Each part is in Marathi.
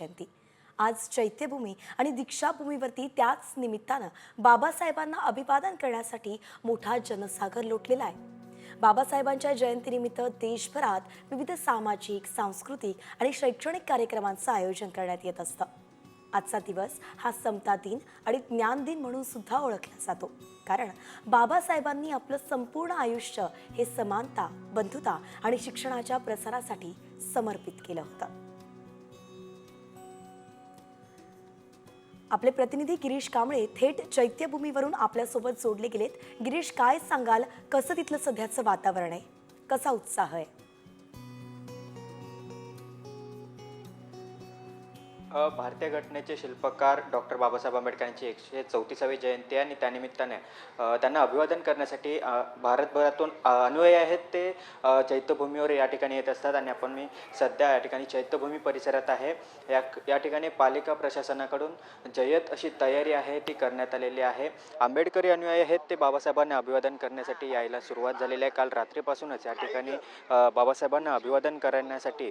जयंती. आज चैत्यभूमी आणि दीक्षाभूमीवरती त्याच निमित्तानं बाबासाहेबांना अभिवादन करण्यासाठी मोठा जनसागर लोटलेला आहे. बाबासाहेबांच्या जयंतीनिमित्त देशभरात विविध सामाजिक सांस्कृतिक आणि शैक्षणिक कार्यक्रमांचं आयोजन करण्यात येत असतं. आजचा दिवस हा समता दिन आणि ज्ञान दिन म्हणून सुद्धा ओळखला जातो. कारण बाबासाहेबांनी आपलं संपूर्ण आयुष्य हे समानता बंधुता आणि शिक्षणाच्या प्रसारासाठी समर्पित केलं होतं. आपले प्रतिनिधी गिरीश कांबळे थेट चैत्यभूमीवरून आपल्यासोबत जोडले गेलेत. गिरीश काय सांगाल? कसं तिथलं सध्याचं वातावरण आहे? कसा उत्साह आहे? भारतीय घटनेचे शिल्पकार डॉक्टर बाबासाहेब आंबेडकरांची एकशे चौतीसावी जयंती आहे आणि त्यानिमित्ताने त्यांना अभिवादन करण्यासाठी भारतभरातून अनुयायी आहेत ते चैत्यभूमीवर या ठिकाणी येत असतात आणि आपण मी सध्या या ठिकाणी चैत्यभूमी परिसरात आहे. या या ठिकाणी पालिका प्रशासनाकडून जय्यत अशी तयारी आहे ती करण्यात आलेली आहे. आंबेडकरी अनुयायी आहेत ते बाबासाहेबांना अभिवादन करण्यासाठी यायला सुरुवात झालेली आहे. काल रात्रीपासूनच या ठिकाणी बाबासाहेबांना अभिवादन करण्यासाठी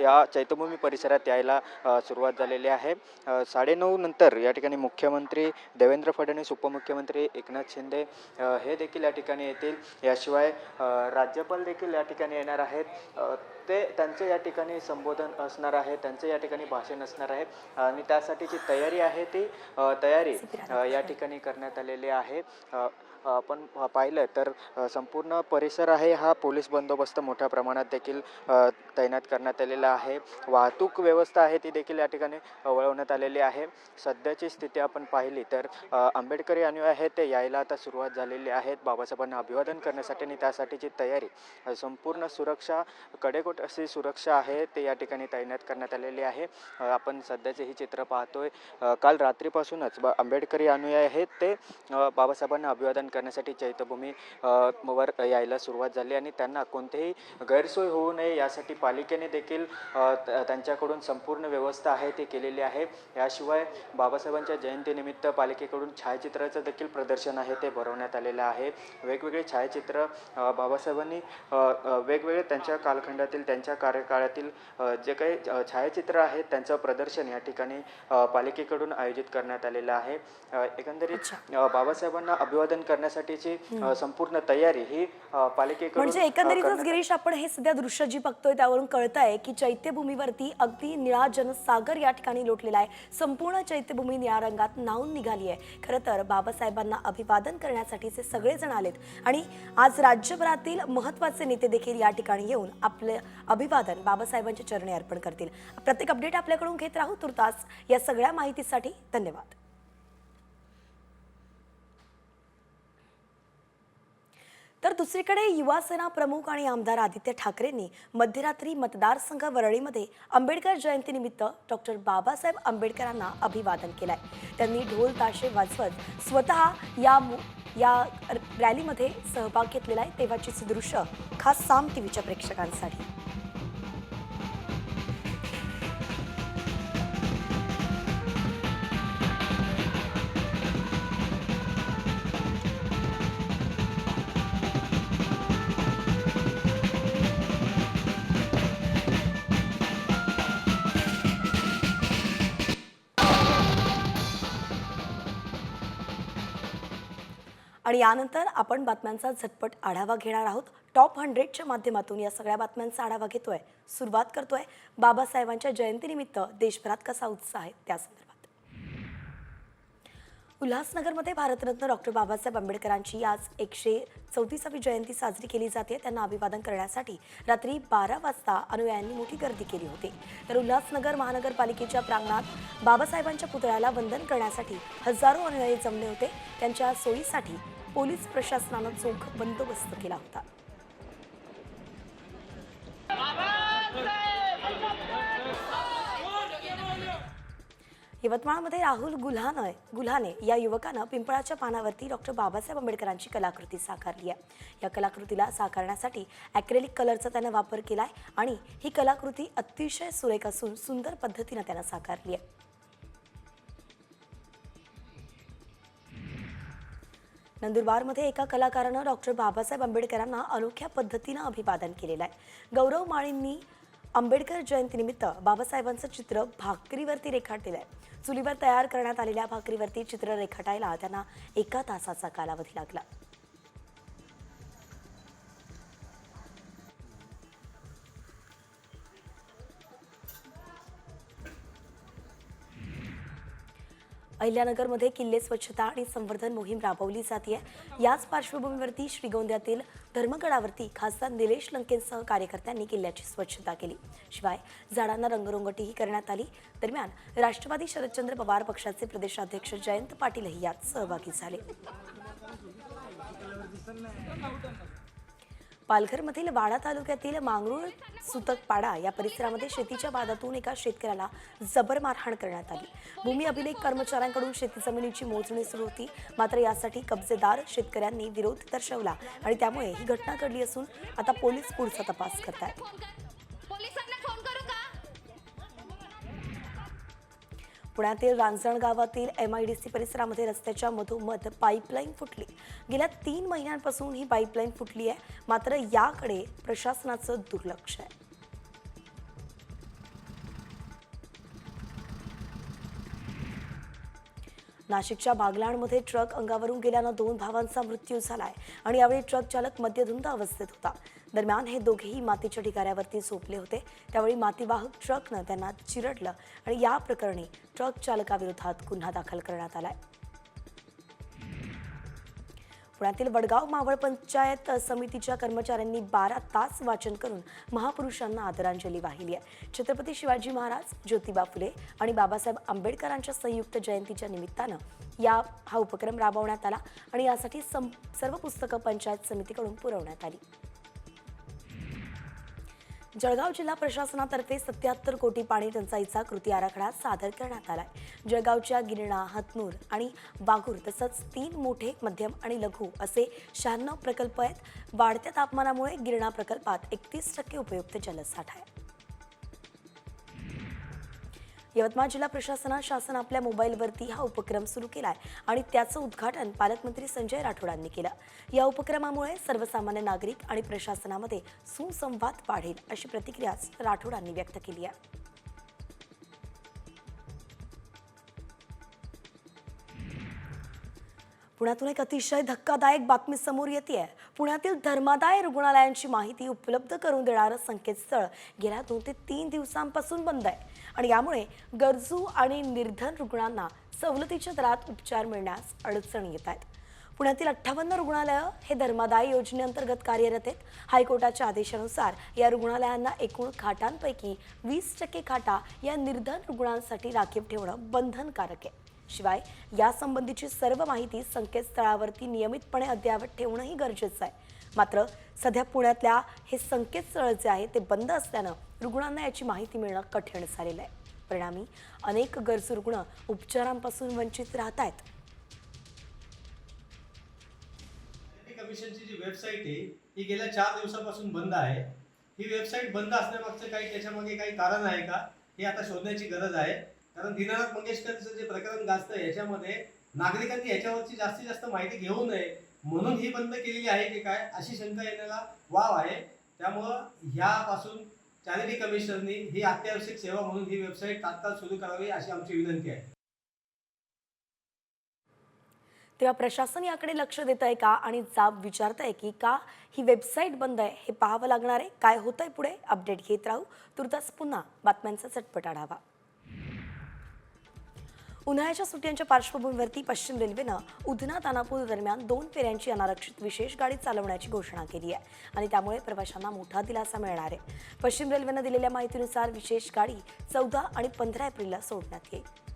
या चैत्यभूमी परिसरात यायला सुरुवात झालेली आहे. साडेनऊ नंतर या ठिकाणी मुख्यमंत्री देवेंद्र फडणवीस उपमुख्यमंत्री एकनाथ शिंदे हे देखील या ठिकाणी येतील. याशिवाय राज्यपाल देखील या ठिकाणी येणार आहेत. ते त्यांचे या ठिकाणी संबोधन असणार आहे. त्यांचे या ठिकाणी भाषण असणार आहे. आणि त्यासाठीची तयारी आहे ती. तयारी या ठिकाणी करण्यात आलेली आहे. आपण पाहिलं तर संपूर्ण परिसर आहे हा पोलीस बंदोबस्त मोठ्या प्रमाणात देखील तैनात करण्यात आलेला आहे. वाहतूक व्यवस्था आहे ती देखील या ठिकाणी वळवण्यात आलेली आहे. सध्याची स्थिती आपण पाहिली तर आंबेडकरी अनुयायी आहेत ते यायला आता सुरुवात झालेली आहेत. बाबासाहेबांना अभिवादन करण्यासाठी आणि त्यासाठीची तयारी. संपूर्ण सुरक्षा कडेकोट अशी सुरक्षा आहे ते या ठिकाणी तैनात करण्यात आलेली आहे. आपण सध्याचे ही चित्र पाहतोय. काल रात्रीपासूनच ब आंबेडकरी अनुयायी आहेत ते बाबासाहेबांना अभिवादन करण्यासाठी चैत्यभूमी वर यायला सुरुवात झाली आणि त्यांना कोणतेही गैरसोय होऊ नये यासाठी पालिकेने देखील त्यांच्याकडून संपूर्ण व्यवस्था आहे ती केलेली आहे. याशिवाय बाबासाहेबांच्या जयंतीनिमित्त पालिकेकडून छायाचित्राचं देखील प्रदर्शन आहे ते भरवण्यात आलेलं आहे. वेगवेगळे छायाचित्र बाबासाहेबांनी वेगवेगळे त्यांच्या कालखंडातील त्यांच्या कार्यकाळातील जे काही छायाचित्र आहेत त्यांचं प्रदर्शन या ठिकाणी पालिकेकडून आयोजित करण्यात आलेलं आहे. एकंदरीत बाबासाहेबांना अभिवादन करण्यासाठीची संपूर्ण तयारी ही पालिकेकडून म्हणजे एकंदरीतच गिरीश आपण हे सध्या दृश्य जी बघतोय त्यावरून कळतंय की चैत्यभूमीवरती अगदी निळा जनसागर या ठिकाणी लोटलेला आहे. संपूर्ण चैत्यभूमी निळ्या रंगात नाहून निघाली आहे. खरं तर बाबासाहेबांना अभिवादन करण्यासाठीचे सगळेजण आलेत. आणि आज राज्यभरातील महत्त्वाचे नेते देखील या ठिकाणी येऊन आपले अभिवादन बाबासाहेबांच्या चरणी अर्पण करतील. प्रत्येक अपडेट आपल्याकडून घेत राहू तुर्तास या सगळ्या माहितीसाठी धन्यवाद. तर दुसरीकडे युवासेना प्रमुख आणि आमदार आदित्य ठाकरेंनी मध्यरात्री मतदारसंघ वरळीमध्ये आंबेडकर जयंतीनिमित्त डॉक्टर बाबासाहेब आंबेडकरांना अभिवादन केलंय. त्यांनी ढोल ताशे वाजवत स्वतः या मु- या रॅलीमध्ये सहभाग घेतलेला आहे. तेव्हाचीच दृश्य खास साम टीव्हीच्या प्रेक्षकांसाठी. आणि यानंतर आपण बातम्यांचा झटपट आढावा घेणार आहोत. टॉप हंड्रेडच्या माध्यमातून या सगळ्या बातम्यांचा आढावा घेतोय. सुरुवात करतोय बाबासाहेबांच्या जयंतीनिमित्त देशभरात कसा उत्साह आहे त्या संदर्भात. उल्हासनगरमध्ये भारतरत्न डॉक्टर बाबासाहेब आंबेडकरांची आज एकशे चौतीसावी जयंती साजरी केली जाते. त्यांना अभिवादन करण्यासाठी रात्री बारा वाजता अनुयायांनी मोठी गर्दी केली होती. तर उल्हासनगर महानगरपालिकेच्या प्रांगणात बाबासाहेबांच्या पुतळ्याला वंदन करण्यासाठी हजारो अनुयायी जमले होते. त्यांच्या सोयीसाठी पोलीस प्रशासनानं चोख बंदोबस्त केला होता. यवतमाळमध्ये राहुल गुल्हाने गुल्हाने या युवकानं पिंपळाच्या पानावरती डॉक्टर बाबासाहेब आंबेडकरांची कलाकृती साकारली आहे. या कलाकृतीला साकारण्यासाठी ॲक्रेलिक कलरचा त्यानं वापर केला आहे आणि ही कलाकृती अतिशय सुरेख असून सुंदर पद्धतीनं त्यानं साकारली आहे. नंदुरबारमध्ये एका कलाकारानं डॉक्टर बाबासाहेब आंबेडकरांना अनोख्या पद्धतीनं अभिवादन केलेलं आहे. गौरव माळींनी आंबेडकर जयंतीनिमित्त बाबासाहेबांचं चित्र भाकरीवरती रेखाटलेलं आहे. चुलीवर तयार करण्यात आलेल्या भाकरीवरती चित्र रेखाटायला त्यांना एका तासाचा कालावधी लागला. अहिल्यानगरमध्ये किल्ले स्वच्छता आणि संवर्धन मोहीम राबवली जाते याच पार्श्वभूमीवरती श्रीगोंद्यातील धर्मगडावरती खासदार निलेश लंकेंसह कार्यकर्त्यांनी किल्ल्याची स्वच्छता केली. शिवाय झाडांना रंगरोंगटीही करण्यात आली. दरम्यान राष्ट्रवादी शरदचंद्र पवार पक्षाचे प्रदेशाध्यक्ष जयंत पाटीलही यात सहभागी झाले. पालघरमधील वाडा तालुक्यातील मांगरूळ सुतकपाडा या परिसरामध्ये शेतीच्या वादातून एका शेतकऱ्याला जबर मारहाण करण्यात आली. भूमी अभिलेख कर्मचाऱ्यांकडून शेती जमिनीची मोजणी सुरू होती. मात्र यासाठी कब्जेदार शेतकऱ्यांनी विरोध दर्शवला आणि त्यामुळे ही घटना घडली असून आता पोलीस पुढचा तपास करत आहेत पुण्यातील रांजण गावातील एम आय डी सी परिसरामध्ये रस्त्याच्या मधोमध पाईपलाईन फुटली. गेल्या तीन महिन्यांपासून ही पाईपलाईन फुटली आहे. मात्र याकडे प्रशासनाचं दुर्लक्ष आहे. नाशिकच्या बागलाणमध्ये ट्रक अंगावरून गेल्यानं दोन भावांचा मृत्यू झालाय. आणि यावेळी ट्रक चालक मद्यधुंद अवस्थेत होता. दरम्यान हे दोघेही मातीच्या ढिगाऱ्यावरती झोपले होते. त्यावेळी मातीवाहक ट्रकनं त्यांना चिरडलं आणि या प्रकरणी ट्रक चालकाविरोधात गुन्हा दाखल करण्यात आलाय. पुण्यातील वडगाव मावळ पंचायत समितीच्या कर्मचाऱ्यांनी बारा तास वाचन करून महापुरुषांना आदरांजली वाहिली आहे. छत्रपती शिवाजी महाराज ज्योतिबा फुले आणि बाबासाहेब आंबेडकरांच्या संयुक्त जयंतीच्या निमित्तानं या हा उपक्रम राबवण्यात आला आणि यासाठी सं सर्व पुस्तकं पंचायत समितीकडून पुरवण्यात आली. जळगाव जिल्हा प्रशासनातर्फे सत्याहत्तर कोटी पाणी टंचाईचा कृती आराखडा सादर करण्यात आलाय. जळगावच्या गिरणा हतनूर आणि वाघूर तसंच तीन मोठे मध्यम आणि लघु असे शहाण्णव प्रकल्प आहेत. वाढत्या तापमानामुळे गिरणा प्रकल्पात एकतीस टक्के उपयुक्त जलसाठा आहे. यवतमाळ जिल्हा प्रशासनात शासन आपल्या मोबाईलवरती हा उपक्रम सुरू केला आहे आणि त्याचं उद्घाटन पालकमंत्री संजय राठोडांनी केलं. या उपक्रमामुळे सर्वसामान्य नागरिक आणि प्रशासनामध्ये सुसंवाद वाढेल अशी प्रतिक्रियाच राठोडांनी व्यक्त केली आहे. पुण्यातून एक अतिशय धक्कादायक बातमी समोर येते आहे पुण्यातील धर्मादाय रुग्णालयांची माहिती उपलब्ध करून देणारं संकेतस्थळ गेल्या दोन ते तीन दिवसांपासून बंद आहे. आणि यामुळे गरजू आणि निर्धन रुग्णांना सवलतीच्या दरात उपचार मिळण्यास अडचणी येत आहेत. पुण्यातील अठ्ठावन्न रुग्णालयं हे धर्मादाय योजनेअंतर्गत कार्यरत आहेत. हायकोर्टाच्या आदेशानुसार या रुग्णालयांना एकूण खाटांपैकी वीस टक्के खाटा या निर्धन रुग्णांसाठी राखीव ठेवणं बंधनकारक आहे. शिवाय यासंबंधीची सर्व माहिती संकेतस्थळावरती नियमितपणे अद्ययावत ठेवणंही गरजेचं आहे. मात्र सध्या पुण्यातल्या हे संकेतस्थळ जे आहे ते बंद असल्यानं रुग्णांना याची माहिती मिळणं कठीण झालेलं आहे. परिणामी अनेक गरजू रुग्ण उपचारांपासून वंचित राहत आहेत कमिशनची जी वेबसाईट आहे ही गेल्या चार दिवसापासून बंद आहे. ही वेबसाईट बंद असण्यामागचं काही त्याच्यामागे काही कारण आहे का हे आता शोधण्याची गरज आहे. कारण दीनानाथ मंगेशकरचं जे प्रकरण गाजतं याच्यामध्ये नागरिकांनी याच्यावरची जास्तीत जास्त माहिती घेऊ नये म्हणून ही बंद केलेली आहे की काय अशी शंका येण्याला वाव आहे. त्यामुळं ह्यापासून चॅरिटी कमिशनरनी ही अत्यावश्यक सेवा म्हणून ही वेबसाईट तात्काळ सुरू करावी अशी आमची विनंती आहे. तेव्हा प्रशासन याकडे लक्ष देत आहे का आणि जाब विचारत आहे की का ही वेबसाईट बंद आहे हे पाहावं लागणार आहे? काय होतंय पुढे? अपडेट घेत राहू. तुर्तास पुन्हा बातम्यांचा चटपट आढावा. उन्हाळ्याच्या सुट्ट्यांच्या पार्श्वभूमीवरती पश्चिम रेल्वेनं उधना तानापूर दरम्यान दोन फेऱ्यांची अनारक्षित विशेष गाडी चालवण्याची घोषणा केली आहे आणि त्यामुळे प्रवाशांना मोठा दिलासा मिळणार आहे. पश्चिम रेल्वेनं दिलेल्या माहितीनुसार विशेष गाडी चौदा आणि पंधरा एप्रिलला सोडण्यात येईल.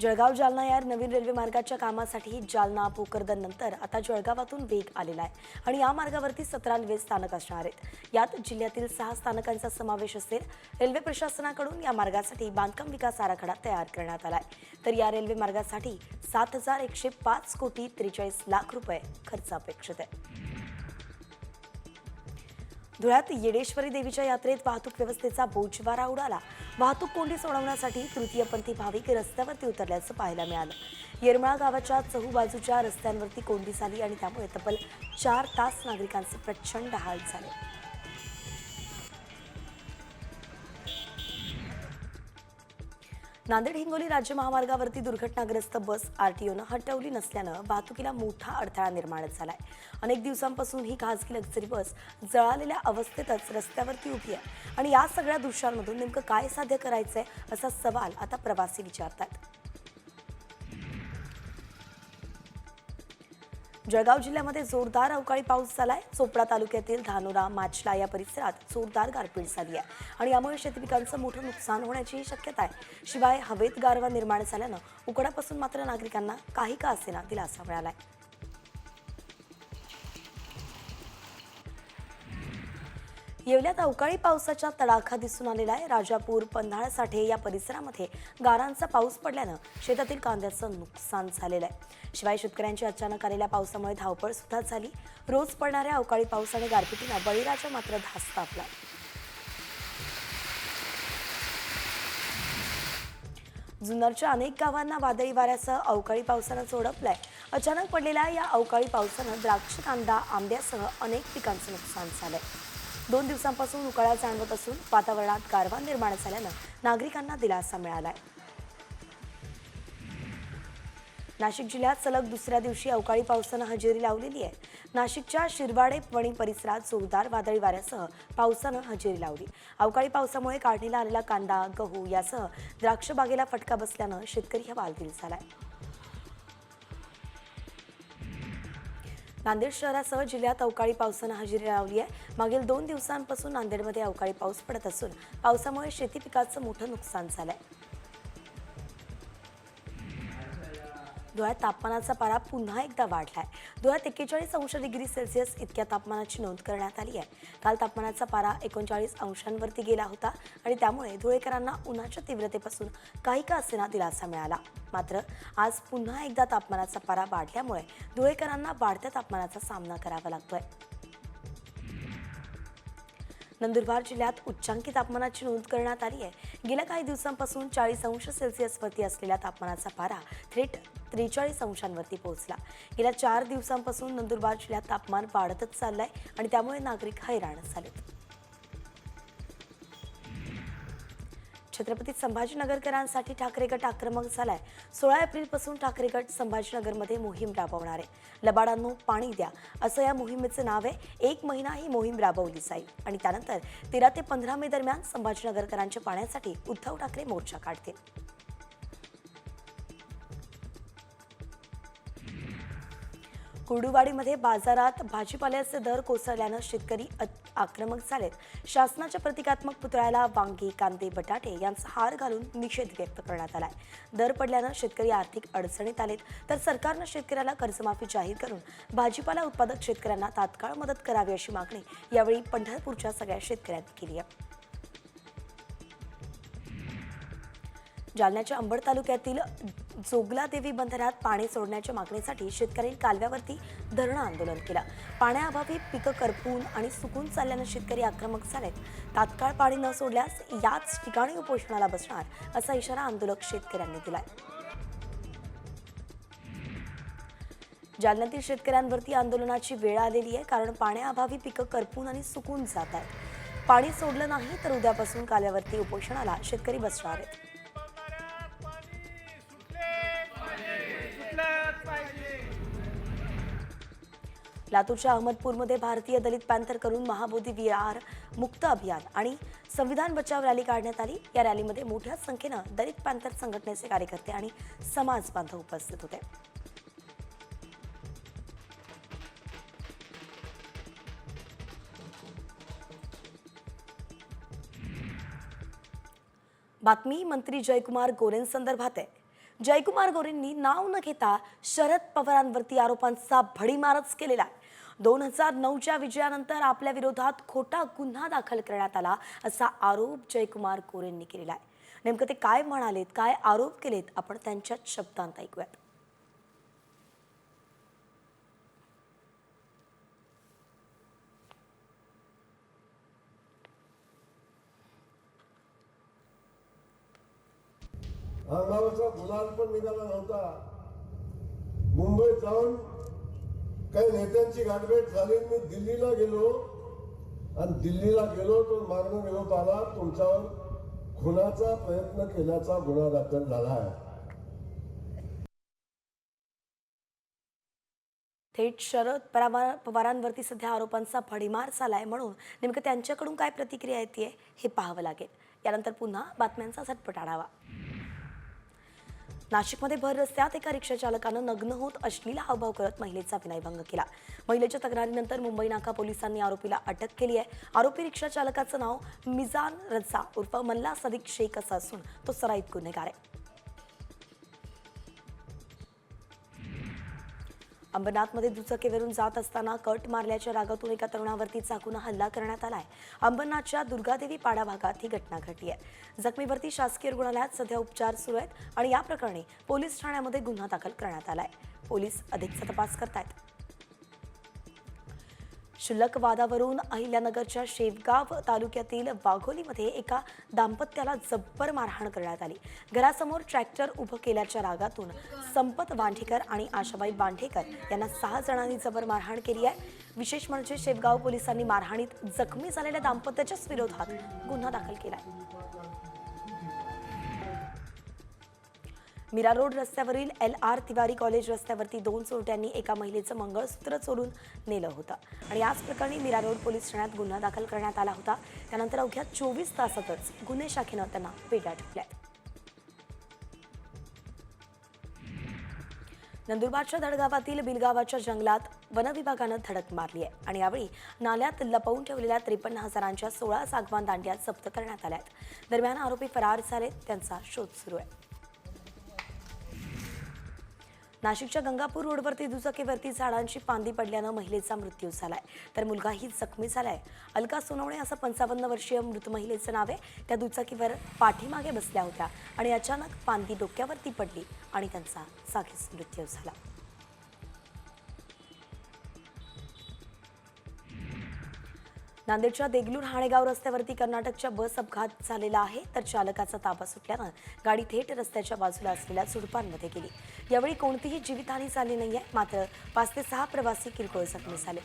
जळगाव जालना या नवीन रेल्वे मार्गाच्या कामासाठी जालना भोकरदन नंतर आता जळगावातून वेग आलेला आहे आणि या मार्गावरती सतरा रेल्वे स्थानक असणार आहेत. यात जिल्ह्यातील सहा स्थानकांचा समावेश असेल. रेल्वे प्रशासनाकडून या मार्गासाठी बांधकाम विकास आराखडा तयार करण्यात आलाय. तर या रेल्वे मार्गासाठी सात हजार एकशे पाच कोटी त्रेचाळीस लाख रुपये खर्च अपेक्षित आहे. धुळ्यात येडेश्वरी देवीच्या यात्रेत वाहतूक व्यवस्थेचा बोजवारा उडाला. वाहतूक कोंडी सोडवण्यासाठी तृतीयपंथी भाविक रस्त्यावरती उतरल्याचं पाहायला मिळालं. येरमाळा गावाच्या चहूबाजूच्या रस्त्यांवरती कोंडी झाली आणि त्यामुळे तब्बल चार तास नागरिकांचे प्रचंड हाल झाले. नांदेड हिंगोली राज्य महामार्गावरती दुर्घटनाग्रस्त बस आरटीओनं हटवली नसल्यानं वाहतुकीला मोठा अडथळा निर्माण झालाय. अनेक दिवसांपासून ही खासगी लक्झरी बस जळालेल्या अवस्थेतच रस्त्यावरती उभी आहे. आणि या सगळ्या दृश्यांमधून नेमकं काय साध्य करायचंय असा सवाल आता प्रवासी विचारतात. जळगाव जिल्ह्यामध्ये जोरदार अवकाळी पाऊस झालाय. चोपडा तालुक्यातील धानोरा माचला या परिसरात जोरदार गारपीट झाली आहे. आणि यामुळे शेतीपिकांचं मोठं नुकसान होण्याचीही शक्यता आहे. शिवाय हवेत गारवा निर्माण झाल्यानं उकडापासून मात्र नागरिकांना काही का असेना दिलासा मिळालाय. येवल्यात अवकाळी पावसाचा तडाखा दिसून आलेला आहे. राजापूर पंधाळ साठे या परिसरामध्ये गारांचा पाऊस पडल्यानं शेतातील कांद्याचं नुकसान झालेलं आहे. शिवाय शेतकऱ्यांची अचानक आलेल्या पावसामुळे धावपळ सुद्धा झाली. रोज पडणाऱ्या अवकाळी पाऊस आणि गारपिटीनं बळीराजा मात्र धास्त आपला जुन्नरच्या अनेक गावांना वादळी वाऱ्यासह अवकाळी पावसानं झोडपलंय. अचानक पडलेल्या या अवकाळी पावसानं द्राक्ष कांदा आंब्यासह अनेक पिकांचं नुकसान झालंय. दोन दिवसांपासून उकाळा जाणवत असून वातावरणात गारवा निर्माण झाल्यानं नागरिकांना दिलासा मिळालाय. नाशिक जिल्ह्यात सलग दुसऱ्या दिवशी अवकाळी पावसानं हजेरी लावलेली आहे. नाशिकच्या शिरवाडे वणी परिसरात जोरदार वादळी वाऱ्यासह पावसानं हजेरी लावली. अवकाळी पावसामुळे काढणीला आलेला कांदा गहू यासह द्राक्ष बागेला फटका बसल्यानं शेतकरी हवालदिल झालाय. नांदेड शहरासह जिल्ह्यात अवकाळी पावसानं हजेरी लावली आहे. मागील दोन दिवसांपासून नांदेडमध्ये अवकाळी पाऊस पडत असून पावसामुळे शेती पिकाचं मोठं नुकसान झालं आहे धुळ्यात तापमानाचा पारा पुन्हा एकदा वाढलाय. धुळ्यात एक्केचाळीस अंश डिग्री सेल्सिअस इतक्या तापमानाची नोंद करण्यात आली आहे. काल तापमानाचा पारा एकोणचाळीस अंशांवरती गेला होता आणि त्यामुळे धुळेकरांना उन्हाच्या तीव्रतेपासून काही का असेना दिलासा मिळाला. मात्र आज पुन्हा एकदा तापमानाचा पारा वाढल्यामुळे धुळेकरांना वाढत्या तापमानाचा सामना करावा लागतोय. नंदुरबार जिल्ह्यात उच्चांकी तापमानाची नोंद करण्यात आली आहे. गेल्या काही दिवसांपासून चाळीस अंश सेल्सिअसवरती असलेल्या तापमानाचा पारा थेट त्रेचाळीस अंशांवरती पोहोचला. गेल्या चार दिवसांपासून नंदुरबार जिल्ह्यात तापमान वाढतच चाललंय आणि त्यामुळे नागरिक हैराण झालेत. छत्रपती संभाजीनगरकरांसाठी ठाकरे गट आक्रमक झालाय. सोळा एप्रिलपासून ठाकरे गट संभाजीनगरमध्ये मोहीम राबवणार आहे. लबाडांनो पाणी द्या असं या मोहिमेचं नाव आहे. एक महिना ही मोहीम राबवली जाईल. आणि त्यानंतर तेरा ते पंधरा मे दरम्यान संभाजीनगरकरांच्या पाण्यासाठी उद्धव ठाकरे मोर्चा काढतील. कुर्डुवाडीमध्ये बाजारात भाजीपाल्याचे दर कोसळल्यानं शेतकरी आक्रमक झालेत. शासनाच्या प्रतिकात्मक पुतळ्याला वांगी कांदे बटाटे यांचा हार घालून निषेध व्यक्त करण्यात आलाय. दर पडल्यानं शेतकरी आर्थिक अडचणीत आलेत. तर सरकारनं शेतकऱ्याला कर्जमाफी जाहीर करून भाजीपाला उत्पादक शेतकऱ्यांना तात्काळ मदत करावी अशी मागणी यावेळी पंढरपूरच्या सगळ्या शेतकऱ्यांनी केली आहे. जालन्याच्या अंबड तालुक्यातील जोगला देवी बंधाऱ्यात पाणी सोडण्याच्या मागणीसाठी शेतकरी कालव्यावरती धरणं आंदोलन केलं. पाण्याअभावी पिकं करपून आणि सुकून चालल्यानं शेतकरी आक्रमक झालेत. तात्काळ पाणी न सोडल्यास याच ठिकाणी उपोषणाला बसणार असा इशारा आंदोलक शेतकऱ्यांनी दिलाय. जालन्यातील शेतकऱ्यांवरती आंदोलनाची वेळ आलेली आहे कारण पाण्याअभावी पिकं करपून आणि सुकून जात आहेत. पाणी सोडलं नाही तर उद्यापासून काल्यावरती उपोषणाला शेतकरी बसणार आहेत. लातूरच्या अहमदपूरमध्ये भारतीय दलित पॅन्थर करून महाबोधी विहार मुक्त अभियान आणि संविधान बचाव रॅली काढण्यात आली. या रॅलीमध्ये मोठ्या संख्येनं दलित पॅन्थर संघटनेचे कार्यकर्ते आणि समाज बांधव उपस्थित होते. बातमी मंत्री जयकुमार गोरेंसंदर्भात आहे. जयकुमार गोरेंनी नाव न घेता शरद पवारांवरती आरोपांचा भडीमारच केलेला आहे. दोन हजार नऊच्या विजयानंतर आपल्या विरोधात खोटा गुन्हा दाखल करण्यात आला असा आरोप जयकुमार गोरेंनी केलेला आहे. नेमकं ते काय म्हणालेत काय आरोप केलेत आपण त्यांच्याच शब्दांत ऐकूयात. अंगावरचा गुलाल पण निघाला नव्हता. मुंबईत जाऊन काही नेत्यांची गाठभेट झाली. मी दिल्लीला गेलो. आणि दिल्लीला गेलो तो मार्ग निरोप आला तुमच्यावर खुनाचा प्रयत्न केल्याचा गुन्हा दाखल झाला आहे. थेट शरद पवार पवारांवरती सध्या आरोपांचा भडीमार झालाय म्हणून नेमकं त्यांच्याकडून काय प्रतिक्रिया येते हे पाहावं लागेल. यानंतर पुन्हा बातम्यांचा झटपट आढावा. नाशिकमध्ये भर रस्त्यात एका रिक्षा चालकानं नग्न होत अश्लील हावभाव करत महिलेचा विनयभंग केला. महिलेच्या तक्रारीनंतर मुंबई नाका पोलिसांनी आरोपीला अटक केली आहे. आरोपी रिक्षा चालकाचं नाव मिजान रजा उर्फ मल्ला सदिक शेख असं असून तो सराईत गुन्हेगार आहे. अंबरनाथमध्ये दुचाकीवरून जात असताना कट मारल्याच्या रागातून एका तरुणावरती चाकून हल्ला करण्यात आलाय. अंबरनाथच्या दुर्गादेवी पाडा भागात ही घटना घडली आहे. जखमीवरती शासकीय रुग्णालयात सध्या उपचार सुरू आहेत आणि या प्रकरणी पोलीस ठाण्यामध्ये गुन्हा दाखल करण्यात आलाय. पोलीस अधिकचा तपास करतायत. शुल्लक वादावरून अहिल्यानगरच्या शेवगाव तालुक्यातील वाघोलीमध्ये एका दाम्पत्याला जब्बर मारहाण करण्यात आली. घरासमोर ट्रॅक्टर उभं केल्याच्या रागातून संपत बांढेकर आणि आशाबाई बांढेकर यांना सहा जणांनी जबर मारहाण केली आहे. विशेष म्हणजे शेवगाव पोलिसांनी मारहाणीत जखमी झालेल्या दाम्पत्याच्याच विरोधात गुन्हा दाखल केला आहे. मीरा रोड रस्त्यावरील एल आर तिवारी कॉलेज रस्त्यावरती दोन चोरट्यांनी एका महिलेचं मंगळसूत्र चोरून नेलं होतं. आणि याच प्रकरणी मीरा रोड पोलीस ठाण्यात गुन्हा दाखल करण्यात आला होता. त्यानंतर अवघ्या चोवीस तासातच गुन्हे शाखेनं त्यांना पेट्या ठेवल्या. नंदुरबारच्या धडगावातील बिलगावाच्या जंगलात वनविभागानं धडक मारली आहे. आणि यावेळी नाल्यात लपवून ठेवलेल्या त्रेपन्न हजारांच्या सोळा सागवान दांड्या जप्त करण्यात आल्या आहेत दरम्यान आरोपी फरार झाले त्यांचा शोध सुरू आहे. नाशिकच्या गंगापूर रोडवरती दुचाकीवरती झाडांची फांदी पडल्यानं महिलेचा मृत्यू झालाय. तर मुलगाही जखमी झालाय. अलका सोनवणे असं पंचावन्न वर्षीय मृत महिलेचं नाव आहे. त्या दुचाकीवर पाठीमागे बसल्या होत्या आणि अचानक फांदी डोक्यावरती पडली आणि त्यांचा जागीच मृत्यू झाला. नांदेडच्या देगलूर हाणेगाव रस्त्यावरती कर्नाटकच्या बस अपघात झालेला आहे तर चालकाचा ताबा सुटल्यानं गाडी थेट रस्त्याच्या बाजूला असलेल्या झुडपांमध्ये गेली. यावेळी कोणतीही जीवितहानी झाली नाहीये मात्र पाच ते सहा प्रवासी किरकोळ जखमी झाले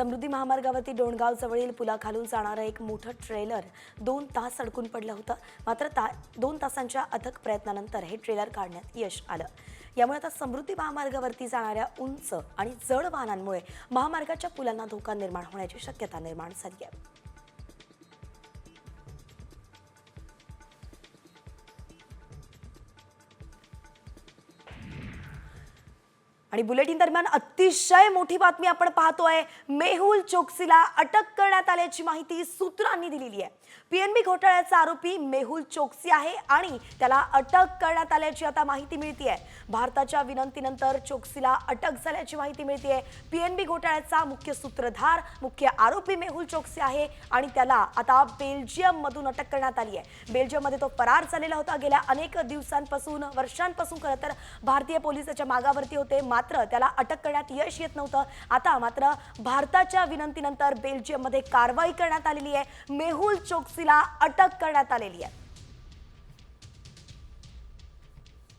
समृद्धी महामार्गावरती डोणगाव जवळील पुलाखालून जाणारं एक मोठं ट्रेलर दोन तास अडकून पडलं होतं. मात्र ता दोन तासांच्या अथक प्रयत्नानंतर हे ट्रेलर काढण्यात यश आलं. यामुळे आता समृद्धी महामार्गावरती जाणाऱ्या उंच आणि जड वाहनांमुळे महामार्गाच्या पुलांना धोका निर्माण होण्याची शक्यता निर्माण झाली आहे. आणि बुलेटिन दरम्यान अतिशय मोठी बातमी आपण पाहतोय. मेहुल चोक्सीला अटक करण्यात आल्याची माहिती सूत्रांनी दिलेली आहे. पीएनबी घोटाळ्याचा आरोपी मेहुल चोक्सी आहे आणि त्याला अटक करण्यात आल्याची आता माहिती मिळतीये. भारताच्या विनंतीनंतर चोक्सीला अटक झाल्याची माहिती मिळतीये. पीएनबी घोटाळ्याचा मुख्य सूत्रधार मुख्य आरोपी मेहुल चोक्सी आहे आणि त्याला आता बेल्जियम मधून अटक करण्यात आली आहे. बेल्जियममध्ये तो फरार झालेला होता. गेल्या अनेक दिवसांपासून वर्षांपासून खरं तर भारतीय पोलीस त्याच्या मागावरती होते. मात्र त्याला अटक करण्यात यश येत नव्हतं. आता मात्र भारताच्या विनंतीनंतर बेल्जियममध्ये कारवाई करण्यात आलेली आहे. मेहुल चोक्सीला अटक करण्यात आलेली आहे.